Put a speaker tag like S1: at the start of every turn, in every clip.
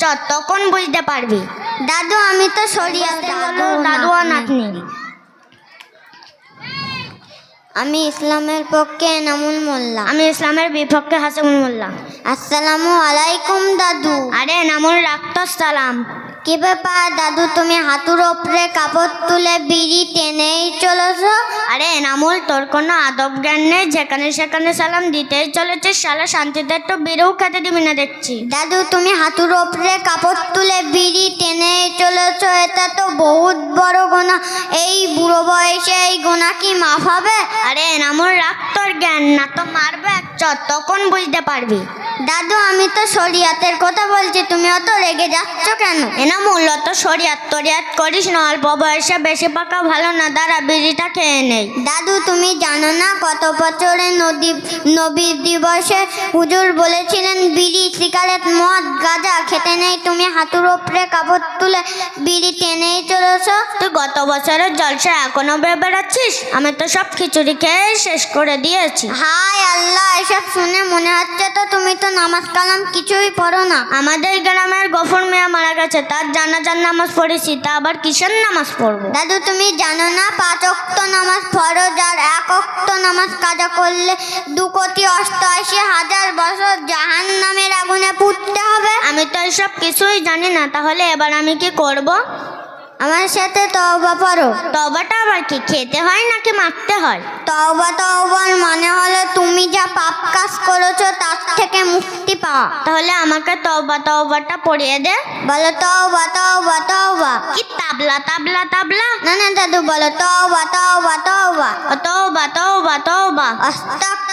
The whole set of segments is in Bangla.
S1: চ তখন বুঝতে পারবি।
S2: দাদু আমি তো সরিয়া
S1: দাদু দাদু নাতনি।
S2: আমি ইসলামের পক্ষে এনামুল মোল্লা।
S1: আমি ইসলামের বিপক্ষে হাসামুল মোল্লা।
S2: আসসালামু আলাইকুম দাদু।
S1: আরে নামুল রাখতো সালাম।
S2: কি ব্যাপার দাদু তুমি হাতুর ওপরে কাপড় তুলে বিড়ি টেনেই চলেছ?
S1: আরে নামুল তোর কোনো আদব জ্ঞান নেই? যেখানে সেখানে সালাম দিতেই চলেছে শালা শান্তিতে একটু বেরোও খেতে দিবি না দেখছি।
S2: দাদু তুমি হাতুর ওপরে কাপড় তুলে বিড়ি টেনেই চলেছ এটা তো বহুত বড় গোনা। এই বুড়ো বয়সে এই গোনা কি মাফ হবে
S1: আরে নামুল রাখ তোর জ্ঞান না তো মারবে। চ তখন বুঝতে পারবি।
S2: দাদু, আমি তো শরিয়াতের কথা বলছি, তুমি অত রেগে যাচ্ছ কেন?
S1: এনামুল মূলত শরিয়াত তরিয়াত করিস না, অল্প বয়সে বেশি পাকা ভালো না, দাঁড়া, বিড়িটা খেয়ে নেই।
S2: দাদু, তুমি জানো না কত বছরে নদী, নবী দিবসে হুজুর বলেছিলেন, বিড়ি সিগারেট, মদ, গাঁজা খেতে নেই, তুমি হাতুর ওপরে কাপড় তুলে বিড়ি টেনেই চলেছ
S1: তুই গত বছরের জলসা এখনও বেড়াচ্ছিস? আমি তো সব খিচুড়ি খেয়ে শেষ করে দিয়েছি।
S2: হায় আল্লাহ এসব শুনে মনে হচ্ছে তো তুমি তো নামাজ কালাম কিছুই পড়ো না।
S1: আমাদের গ্রামের গফর মেয়া মারা গেছে, তার জানাজার নামাজ পড়েছি, তা আবার কিসের নামাজ পড়ব?
S2: দাদু, তুমি জানো না, পাঁচ অক্ত নামাজ ফরজ আর এক অক্ত নামাজ কাজা করলে দু কোটি অষ্টআশি হাজার বছর জাহান নামের আগুনে পুড়তে হবে?
S1: আমি তো এসব কিছুই জানি না, তাহলে এবার আমি কি করব?
S2: আমার সাথে তওবা পড়ো
S1: তবাটা আমার কি? খেতে হয় নাকি মারতে হয়?
S2: তওবা তওবার মানে হলো তুমি যা পাপ কাজ করেছ তার থেকে মুক্তি পাওয়া।
S1: তাহলে আমাকে তবা তবাটা পড়িয়ে দে।
S2: বলো তওবা তওবা তওবা।
S1: কি তাবলা তাবলা তাবলা?
S2: না না দাদু বলো তওবা তওবা তওবা।
S1: তওবা তওবা তওবা।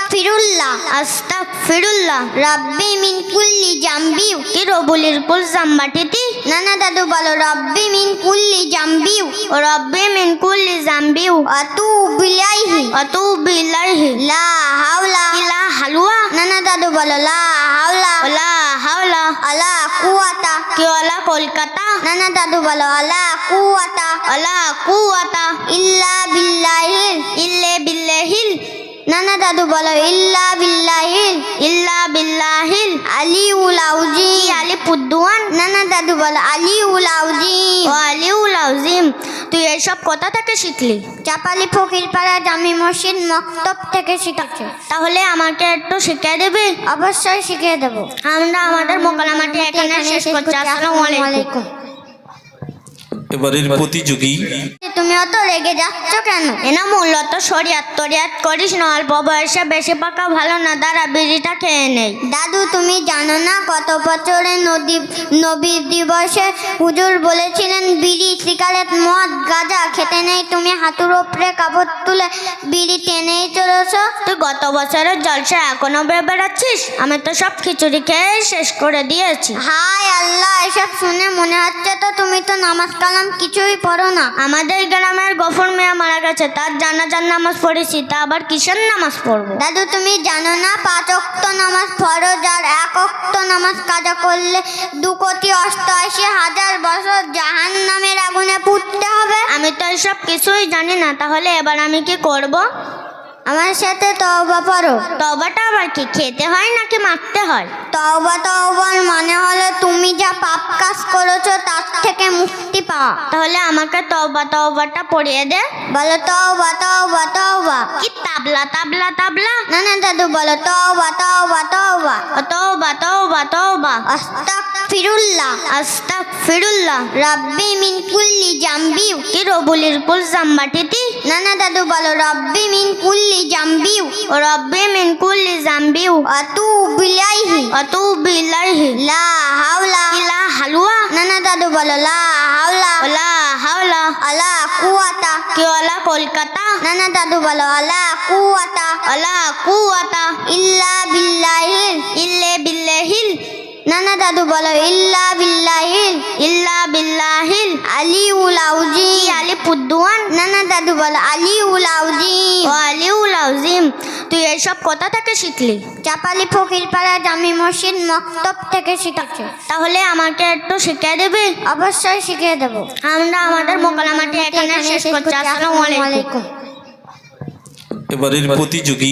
S2: আস্তাগফিরুল্লাহ
S1: আস্তাগফিরুল্লাহ।
S2: রাব্বি মিন কুল্লি জামবিউ
S1: কি রবুলির কুল জাম্বাটিতি।
S2: না না দাদু বলো, রব্বি মিন কুল্লি জামবিউ
S1: ও রব্বি মিন কুল্লি জাম্বিউ
S2: আতুবু ইলাইহি
S1: আতুবু ইলাইহি।
S2: লা হাওলা
S1: ইলা হালুয়া।
S2: না না দাদু বলো, লা হাওলা
S1: ওলা হাওলা
S2: আলা কুওয়াতা।
S1: কি ওলা কলকাতা?
S2: না না দাদু বলো, আলা কুওয়াতা।
S1: ওলা কুয়াতা
S2: ইল্লা বিল্লাহিল,
S1: ইল্লে বিল্লাহিল।
S2: না না, দাদু, বলো। ইল্লা বিল্লাহিল
S1: ইল্লা বিল্লাহিল
S2: আলিউল আউজি
S1: কি আলিপুদ্দুয়ান।
S2: না না, দাদু, বলো। আলিউল আউজি
S1: ও আলিউল আউজিম, তুই এসব কোথা থেকে শিখলি?
S2: চাপালি ফকিরপাড়া জামি মসজিদ মক্তব থেকে শিখেছে।
S1: তাহলে আমাকে একটু শিখিয়ে দিবি?
S2: অবশ্যই শিখিয়ে দেবো।
S1: আমরা আমাদের মোকালামাটি এখানে শেষ করছি। আসসালামু আলাইকুম।
S3: এবারের প্রতিযোগী
S2: তুমি অত রেগে যাচ্ছ কেন?
S1: এনা মূলত শরিয়াত তরিয়াত করিস না অল্প বয়সে বেশি পাকা ভালো না দাঁড়া বিড়িটা খেয়ে নেই।
S2: দাদু তুমি জানো না কত বছরে নদী নবী দিবসে হুজুর বলেছিলেন বিড়ি সিগারেট মদ গাঁজা খেতে নেই তুমি হাতুর ওপরে কাপড় তুলে বিড়ি টেনেই চলেছ।
S1: তুই গত বছরের জলসা এখনও বেড়াচ্ছিস? আমি তো সব খিচুড়ি খেয়ে শেষ করে দিয়েছি।
S2: হায় আল্লাহ এসব শুনে মনে হচ্ছে তো তুমি তো নামাজ কালাম কিছুই পড়ো না।
S1: আমাদের গ্রামের গফর মেয়া মারা গেছে। তার জানাজার নামাজ পড়েছি তা আবার কিসের নামাজ পড়ব?
S2: দাদু তুমি জানো না পাঁচ অক্ত নামাজ ফরজ আর এক অক্ত নামাজ কাজা করলে দু কোটি অষ্টআশি হাজার বছর জাহান নামের আগুনে পুড়তে হবে?
S1: আমি তো এসব কিছুই জানি না তাহলে এবার আমি কি করব?
S2: আমার সাথে তওবা পড়ো
S1: তবাটা আবার কি? খেতে হয় নাকি মারতে হয়?
S2: তওবা তওবার মানে হলো তুমি যা পাপ কাজ করেছ তার থেকে মুক্তি পাওয়া।
S1: তাহলে আমাকে তবা তবাটা পড়িয়ে দে।
S2: বলো তওবা তওবা তওবা।
S1: কি তাবলা তাবলা তাবলা?
S2: না না দাদু বলো তওবা তওবা তওবা।
S1: ও তওবা তওবা তওবা।
S2: আস্তাগফিরুল্লাহ।
S1: আস্তাগফিরুল্লাহ।
S2: রাব্বি মিন কুল্লি জামবিউ
S1: কি রবুলির কুল জাম্বাটিতি
S2: না না, দাদু, বলো, রব্বি মিন কুল্লি জামবিউ
S1: ও রব্বি মিন কুল্লি জাম্বিউ
S2: আতুবু ইলাইহি
S1: আতুবু ইলাইহি
S2: লা হাওলা
S1: ইলা হালুয়া।
S2: না না, দাদু, বলো, লা হাওলা
S1: ওলা হাওলা,
S2: আলা কুওয়াতা।
S1: কি ওলা কলকাতা?
S2: না না, দাদু, বলো, আলা কুওয়াতা
S1: ওলা কুয়াতা
S2: ইল্লা বিল্লাহিল
S1: ইল্লে বিল্লাহিল
S2: না বলো ইল্লা বিল্লাহিল
S1: ইল্লা বিল্লাহিল
S2: আলিউল আউজি
S1: কি পুদ্দুয়ান
S2: না না দাদু বলো আলিউল আউজি
S1: ও আলিউল আউজিম। তুই এসব কোথা থেকে শিখলি?
S2: চাপালি ফকিরপাড়া জামি মসজিদ মক্তব থেকে শিখেছে।
S1: তাহলে আমাকে একটু শিখিয়ে দেবে?
S2: অবশ্যই শিখিয়ে দেবো।
S1: আমরা আমাদের মোকালামাটি এখানে শেষ করছি। আসসালামু আলাইকুম।
S3: এবারের প্রতিযোগী